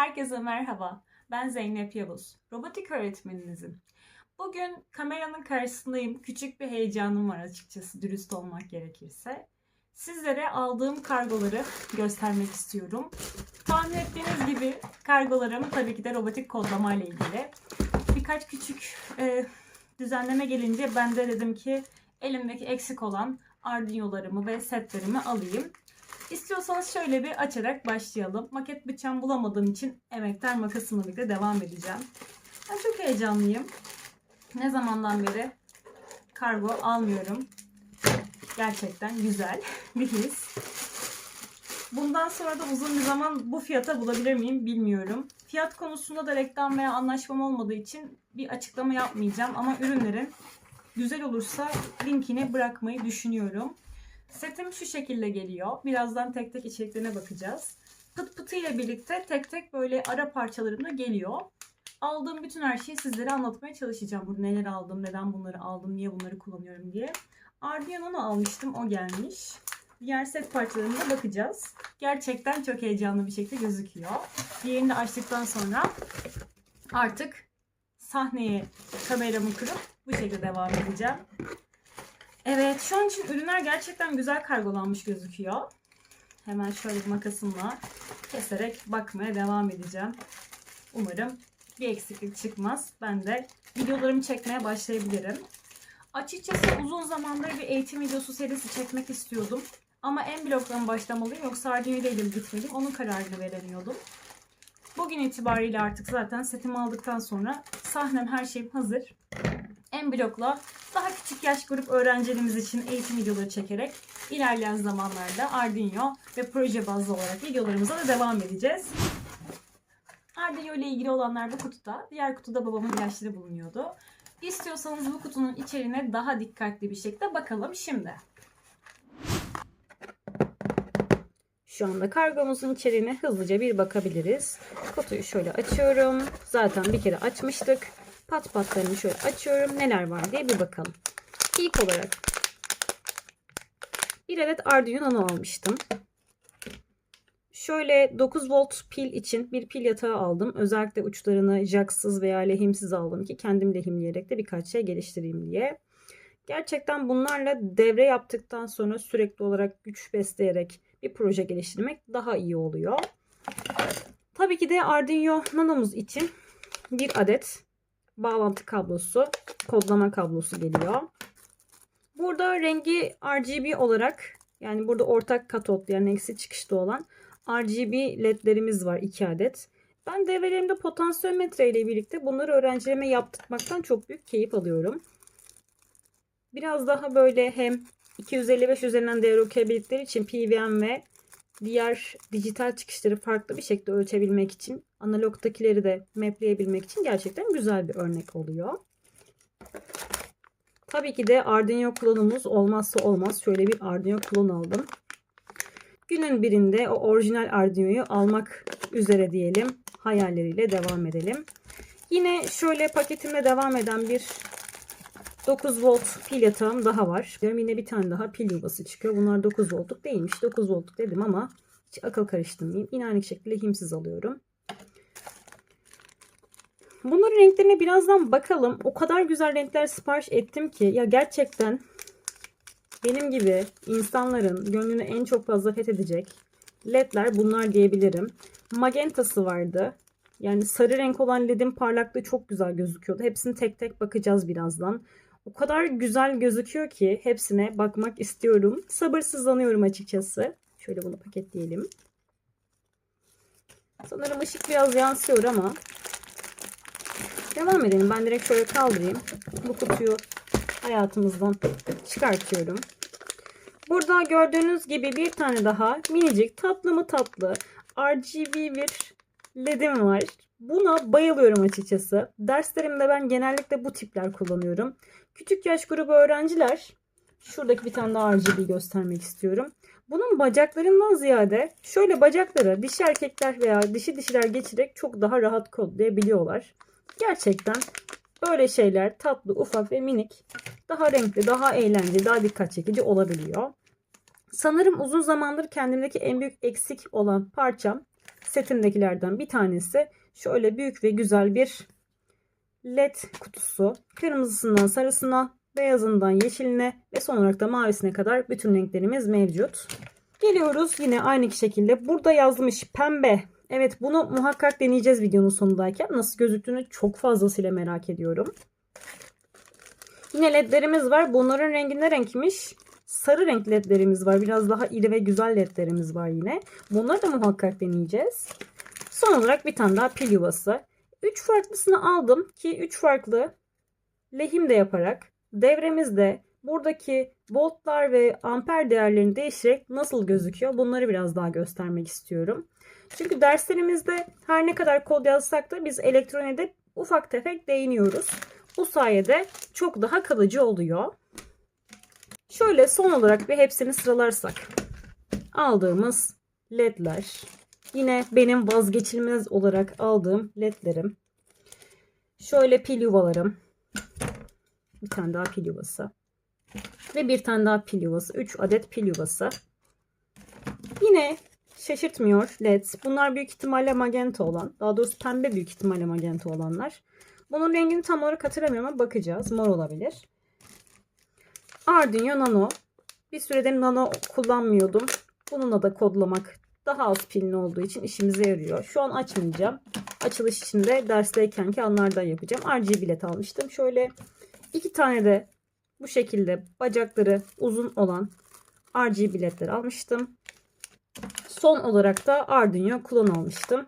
Herkese merhaba. Ben Zeynep Yavuz. Robotik öğretmeninizim. Bugün kameranın karşısındayım. Küçük bir heyecanım var açıkçası dürüst olmak gerekirse. Sizlere aldığım kargoları göstermek istiyorum. Tahmin ettiğiniz gibi kargolarım tabii ki de robotik kodlama ile ilgili. Birkaç küçük e, düzenleme gelince ben de dedim ki elimdeki eksik olan Arduino'larımı ve setlerimi alayım. İstiyorsanız şöyle bir açarak başlayalım. Maket bıçağım bulamadığım için emektar makasımla birlikte devam edeceğim. Ben çok heyecanlıyım. Ne zamandan beri kargo almıyorum. Gerçekten güzel bir his. Bundan sonra da uzun bir zaman bu fiyata bulabilir miyim bilmiyorum. Fiyat konusunda da reklam veya anlaşmam olmadığı için bir açıklama yapmayacağım ama ürünlerin güzel olursa linkini bırakmayı düşünüyorum. Setim şu şekilde geliyor. Birazdan tek tek içeriklerine bakacağız. Pıt pıtı ile birlikte tek tek böyle ara parçalarında geliyor. Aldığım bütün her şeyi sizlere anlatmaya çalışacağım. Burada neler aldım, neden bunları aldım, niye bunları kullanıyorum diye. Arduino'nu almıştım, o gelmiş. Diğer set parçalarına bakacağız. Gerçekten çok heyecanlı bir şekilde gözüküyor. Diğerini açtıktan sonra artık sahneye kameramı kurup bu şekilde devam edeceğim. Evet şu an için ürünler gerçekten güzel kargolanmış gözüküyor. Hemen şöyle bir makasımla keserek bakmaya devam edeceğim. Umarım bir eksiklik çıkmaz. Ben de videolarımı çekmeye başlayabilirim. Açıkçası uzun zamandır bir eğitim videosu serisi çekmek istiyordum. Ama en bloktan başlamalıyım yoksa ile mi onun kararını veremiyordum. Bugün itibariyle artık zaten setimi aldıktan sonra sahnem her şeyim hazır. En blokla daha küçük yaş grup öğrencilerimiz için eğitim videoları çekerek ilerleyen zamanlarda Arduino ve proje bazlı olarak videolarımıza da devam edeceğiz. Arduino ile ilgili olanlar bu kutuda. Diğer kutuda babamın ilaçları bulunuyordu. İstiyorsanız bu kutunun içeriğine daha dikkatli bir şekilde bakalım şimdi. Şu anda kargomuzun içeriğine hızlıca bir bakabiliriz. Kutuyu şöyle açıyorum. Zaten bir kere açmıştık. Pat patlarını şöyle açıyorum. Neler var diye bir bakalım. İlk olarak bir adet Arduino Nano almıştım. Şöyle 9 volt pil için bir pil yatağı aldım. Özellikle uçlarını jacksız veya lehimsiz aldım ki kendim lehimleyerek de birkaç şey geliştireyim diye. Gerçekten bunlarla devre yaptıktan sonra sürekli olarak güç besleyerek bir proje geliştirmek daha iyi oluyor. Tabii ki de Arduino Nano'muz için bir adet bağlantı kablosu, kodlama kablosu geliyor. Burada rengi RGB olarak yani burada ortak katot yani eksi çıkışta olan RGB ledlerimiz var 2 adet. Ben devrelerimde potansiyometre ile birlikte bunları öğrencilerime yaptırmaktan çok büyük keyif alıyorum. Biraz daha böyle hem 255 üzerinden değer okuyabildikleri için PWM ve diğer dijital çıkışları farklı bir şekilde ölçebilmek için, analogtakileri de mapleyebilmek için gerçekten güzel bir örnek oluyor. Tabii ki de Arduino klonumuz olmazsa olmaz. Şöyle bir Arduino klon aldım. Günün birinde o orijinal Arduino'yu almak üzere diyelim. Hayalleriyle devam edelim. Yine şöyle paketimde devam eden bir 9 volt pil yatağım daha var. Yine bir tane daha pil yuvası çıkıyor. Bunlar 9 voltluk değilmiş. 9 voltluk dedim ama hiç akıl karıştırmayayım. Yine aynı şekilde himsiz alıyorum. Bunların renklerine birazdan bakalım. O kadar güzel renkler sipariş ettim ki ya gerçekten benim gibi insanların gönlünü en çok fazla fethedecek ledler bunlar diyebilirim. Magentası vardı. Yani sarı renk olan ledin parlaklığı çok güzel gözüküyordu. Hepsini tek tek bakacağız birazdan. O kadar güzel gözüküyor ki hepsine bakmak istiyorum. Sabırsızlanıyorum açıkçası. Şöyle bunu paketleyelim. Sanırım ışık biraz yansıyor ama devam edelim. Ben direkt şöyle kaldırayım. Bu kutuyu hayatımızdan çıkartıyorum. Burada gördüğünüz gibi bir tane daha minicik tatlı mı tatlı RGB bir ledim var. Buna bayılıyorum açıkçası. Derslerimde ben genellikle bu tipler kullanıyorum. Küçük yaş grubu öğrenciler şuradaki bir tane daha RGB göstermek istiyorum. Bunun bacaklarından ziyade şöyle bacakları dişi erkekler veya dişi dişiler geçirerek çok daha rahat kodlayabiliyorlar. Gerçekten böyle şeyler tatlı, ufak ve minik daha renkli, daha eğlenceli, daha dikkat çekici olabiliyor. Sanırım uzun zamandır kendimdeki en büyük eksik olan parçam setimdekilerden bir tanesi. Şöyle büyük ve güzel bir led kutusu. Kırmızısından sarısına, beyazından yeşiline ve son olarak da mavisine kadar bütün renklerimiz mevcut. Geliyoruz yine aynı şekilde. Burada yazmış pembe. Evet bunu muhakkak deneyeceğiz videonun sonundayken. Nasıl gözüktüğünü çok fazlasıyla merak ediyorum. Yine ledlerimiz var. Bunların rengi ne renkmiş? Sarı renk ledlerimiz var. Biraz daha iri ve güzel ledlerimiz var yine. Bunları da muhakkak deneyeceğiz. Son olarak bir tane daha pil yuvası. 3 farklısını aldım ki 3 farklı lehim de yaparak devremizde buradaki voltlar ve amper değerlerini değiştirerek nasıl gözüküyor bunları biraz daha göstermek istiyorum. Çünkü derslerimizde her ne kadar kod yazsak da biz elektronide ufak tefek değiniyoruz. Bu sayede çok daha kalıcı oluyor. Şöyle son olarak bir hepsini sıralarsak. Aldığımız ledler. Yine benim vazgeçilmez olarak aldığım ledlerim. Şöyle pil yuvalarım. Bir tane daha pil yuvası. Ve bir tane daha pil yuvası. 3 adet pil yuvası. Yine şaşırtmıyor led. Bunlar büyük ihtimalle magenta olan. Daha doğrusu pembe büyük ihtimalle magenta olanlar. Bunun rengini tam olarak hatırlamıyorum ama bakacağız. Mor olabilir. Arduino Nano. Bir süredir Nano kullanmıyordum. Bununla da kodlamak daha az pilin olduğu için işimize yarıyor. Şu an açmayacağım. Açılış için de dersteykenki anlardan yapacağım. RGB bilet almıştım. Şöyle iki tane de bu şekilde bacakları uzun olan RGB biletler almıştım. Son olarak da Arduino klon almıştım.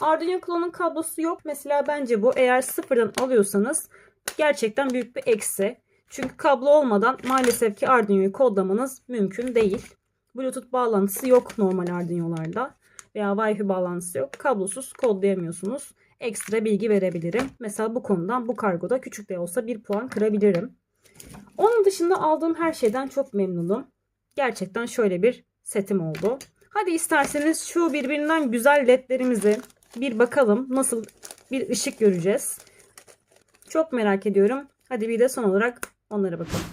Arduino klonun kablosu yok. Mesela bence bu eğer sıfırdan alıyorsanız gerçekten büyük bir eksi. Çünkü kablo olmadan maalesef ki Arduino'yu kodlamanız mümkün değil. Bluetooth bağlantısı yok normal Arduino'larda veya Wi-Fi bağlantısı yok. Kablosuz kodlayamıyorsunuz. Ekstra bilgi verebilirim. Mesela bu konudan bu kargoda küçük de olsa bir puan kırabilirim. Onun dışında aldığım her şeyden çok memnunum. Gerçekten şöyle bir setim oldu. Hadi isterseniz şu birbirinden güzel ledlerimizi bir bakalım. Nasıl bir ışık göreceğiz. Çok merak ediyorum. Hadi bir de son olarak onlara bakalım.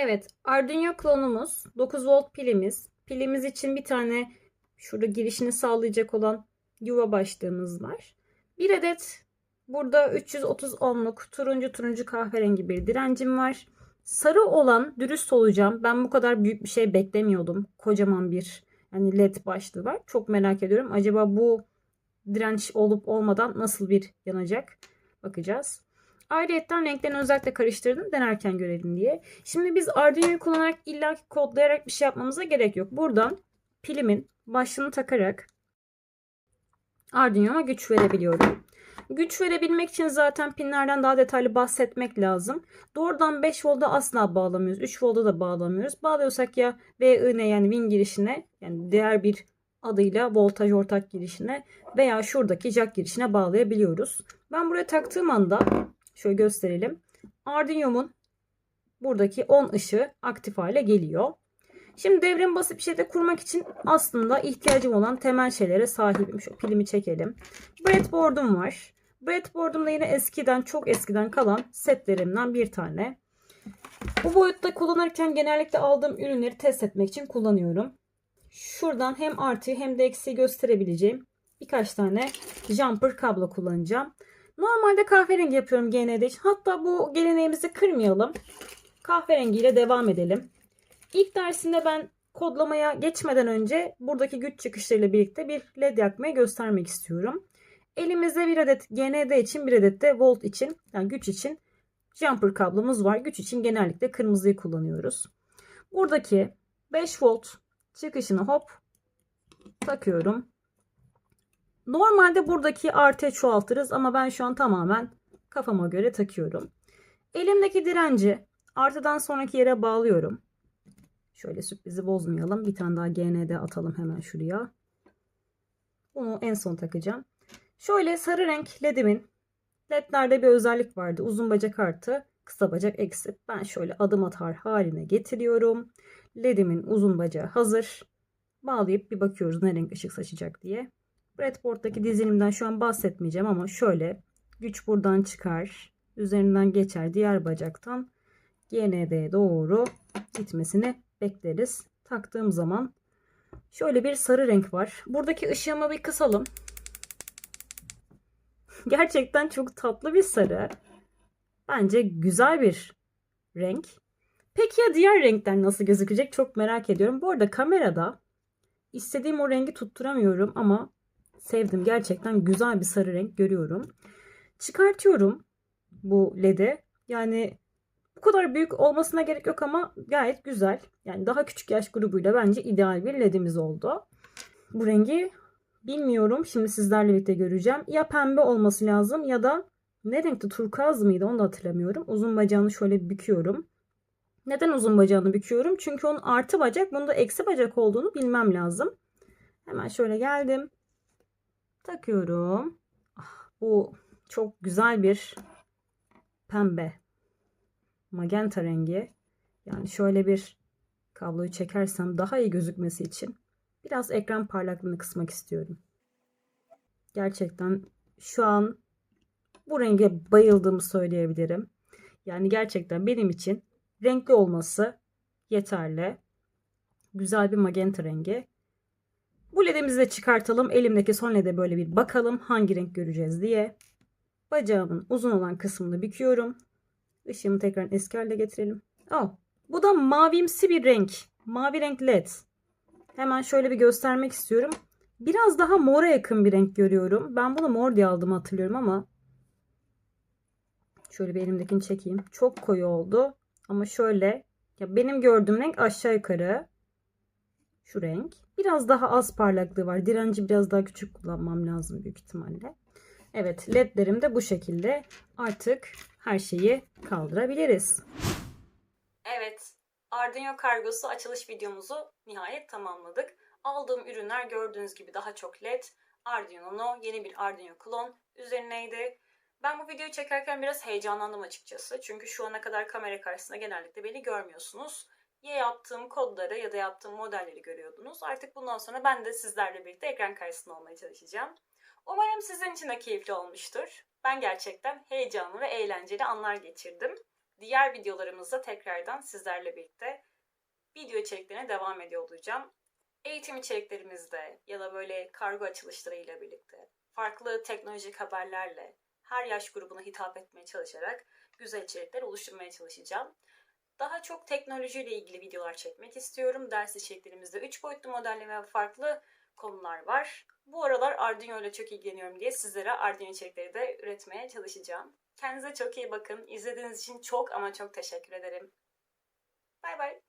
Evet Arduino klonumuz 9 volt pilimiz. Pilimiz için bir tane şurada girişini sağlayacak olan yuva başlığımız var. Bir adet burada 330 ohmluk turuncu turuncu kahverengi bir direncim var. Sarı olan dürüst olacağım. Ben bu kadar büyük bir şey beklemiyordum. Kocaman bir yani led başlığı var. Çok merak ediyorum. Acaba bu direnç olup olmadan nasıl bir yanacak? Bakacağız. Ayrıyetten renklerini özellikle karıştırdım denerken görelim diye. Şimdi biz Arduino'yu kullanarak illaki kodlayarak bir şey yapmamıza gerek yok. Buradan pilimin başlığını takarak Arduino'ma güç verebiliyorum. Güç verebilmek için zaten pinlerden daha detaylı bahsetmek lazım. Doğrudan 5 volta asla bağlamıyoruz. 3 volta da bağlamıyoruz. Bağlıyorsak ya VIN yani Win girişine yani diğer bir adıyla voltaj ortak girişine veya şuradaki jack girişine bağlayabiliyoruz. Ben buraya taktığım anda şöyle gösterelim. Arduino'mun buradaki 10 ışığı aktif hale geliyor. Şimdi devrim basit bir şeyde kurmak için aslında ihtiyacım olan temel şeylere sahibim. Şu pilimi çekelim. Breadboard'um var. Breadboard'um da yine eskiden çok eskiden kalan setlerimden bir tane. Bu boyutta kullanırken genellikle aldığım ürünleri test etmek için kullanıyorum. Şuradan hem artı hem de eksi gösterebileceğim birkaç tane jumper kablo kullanacağım. Normalde kahverengi yapıyorum GND için. Hatta bu geleneğimizi kırmayalım. Kahverengiyle devam edelim. İlk dersinde ben kodlamaya geçmeden önce buradaki güç çıkışlarıyla birlikte bir led yakmayı göstermek istiyorum. Elimizde bir adet GND için bir adet de volt için yani güç için jumper kablomuz var. Güç için genellikle kırmızıyı kullanıyoruz. Buradaki 5 volt çıkışını hop takıyorum. Normalde buradaki artı çoğaltırız ama ben şu an tamamen kafama göre takıyorum. Elimdeki direnci artıdan sonraki yere bağlıyorum. Şöyle sürprizi bozmayalım. Bir tane daha GND atalım hemen şuraya. Bunu en son takacağım. Şöyle sarı renk ledimin ledlerde bir özellik vardı. Uzun bacak artı kısa bacak eksi. Ben şöyle adım atar haline getiriyorum. Ledimin uzun bacağı hazır. Bağlayıp bir bakıyoruz ne renk ışık saçacak diye. Breadboard'daki dizilimden şu an bahsetmeyeceğim ama şöyle güç buradan çıkar. Üzerinden geçer diğer bacaktan GND'ye doğru gitmesini bekleriz. Taktığım zaman şöyle bir sarı renk var. Buradaki ışığımı bir kısalım. Gerçekten çok tatlı bir sarı. Bence güzel bir renk. Peki ya diğer renkler nasıl gözükecek çok merak ediyorum. Bu arada kamerada istediğim o rengi tutturamıyorum ama sevdim. Gerçekten güzel bir sarı renk görüyorum. Çıkartıyorum bu LED'i. Yani bu kadar büyük olmasına gerek yok ama gayet güzel. Yani daha küçük yaş grubuyla bence ideal bir LED'imiz oldu. Bu rengi bilmiyorum. Şimdi sizlerle birlikte göreceğim. Ya pembe olması lazım ya da ne renkti? Turkuaz mıydı? Onu da hatırlamıyorum. Uzun bacağını şöyle büküyorum. Neden uzun bacağını büküyorum? Çünkü onun artı bacak, bunda eksi bacak olduğunu bilmem lazım. Hemen şöyle geldim. Takıyorum. Ah, bu çok güzel bir pembe. Magenta rengi. Yani şöyle bir kabloyu çekersem daha iyi gözükmesi için biraz ekran parlaklığını kısmak istiyorum. Gerçekten şu an bu renge bayıldığımı söyleyebilirim. Yani gerçekten benim için renkli olması yeterli. Güzel bir magenta rengi. Bu ledimizi de çıkartalım. Elimdeki son lede böyle bir bakalım hangi renk göreceğiz diye. Bacağımın uzun olan kısmını büküyorum. Işığımı tekrar eski haline getirelim. Oh, bu da mavimsi bir renk. Mavi renk led. Hemen şöyle bir göstermek istiyorum. Biraz daha mora yakın bir renk görüyorum. Ben bunu mor diye aldım hatırlıyorum ama şöyle bir elimdekini çekeyim. Çok koyu oldu. Ama şöyle ya benim gördüğüm renk aşağı yukarı şu renk. Biraz daha az parlaklığı var. Direnci biraz daha küçük kullanmam lazım büyük ihtimalle. Evet ledlerim de bu şekilde. Artık her şeyi kaldırabiliriz. Evet, Arduino kargosu açılış videomuzu nihayet tamamladık. Aldığım ürünler gördüğünüz gibi daha çok LED, Arduino Uno, yeni bir Arduino klon üzerineydi. Ben bu videoyu çekerken biraz heyecanlandım açıkçası. Çünkü şu ana kadar kamera karşısında genellikle beni görmüyorsunuz. Ya yaptığım kodları ya da yaptığım modelleri görüyordunuz. Artık bundan sonra ben de sizlerle birlikte ekran karşısında olmaya çalışacağım. Umarım sizin için de keyifli olmuştur. Ben gerçekten heyecanlı ve eğlenceli anlar geçirdim. Diğer videolarımızda tekrardan sizlerle birlikte video içeriklerine devam ediyor olacağım. Eğitim içeriklerimizde ya da böyle kargo açılışlarıyla birlikte, farklı teknolojik haberlerle, her yaş grubuna hitap etmeye çalışarak güzel içerikler oluşturmaya çalışacağım. Daha çok teknolojiyle ilgili videolar çekmek istiyorum. Ders içeriklerimizde 3 boyutlu modelleme ve farklı konular var. Bu aralar Arduino ile çok ilgileniyorum diye sizlere Arduino içerikleri de üretmeye çalışacağım. Kendinize çok iyi bakın. İzlediğiniz için çok ama çok teşekkür ederim. Bay bay.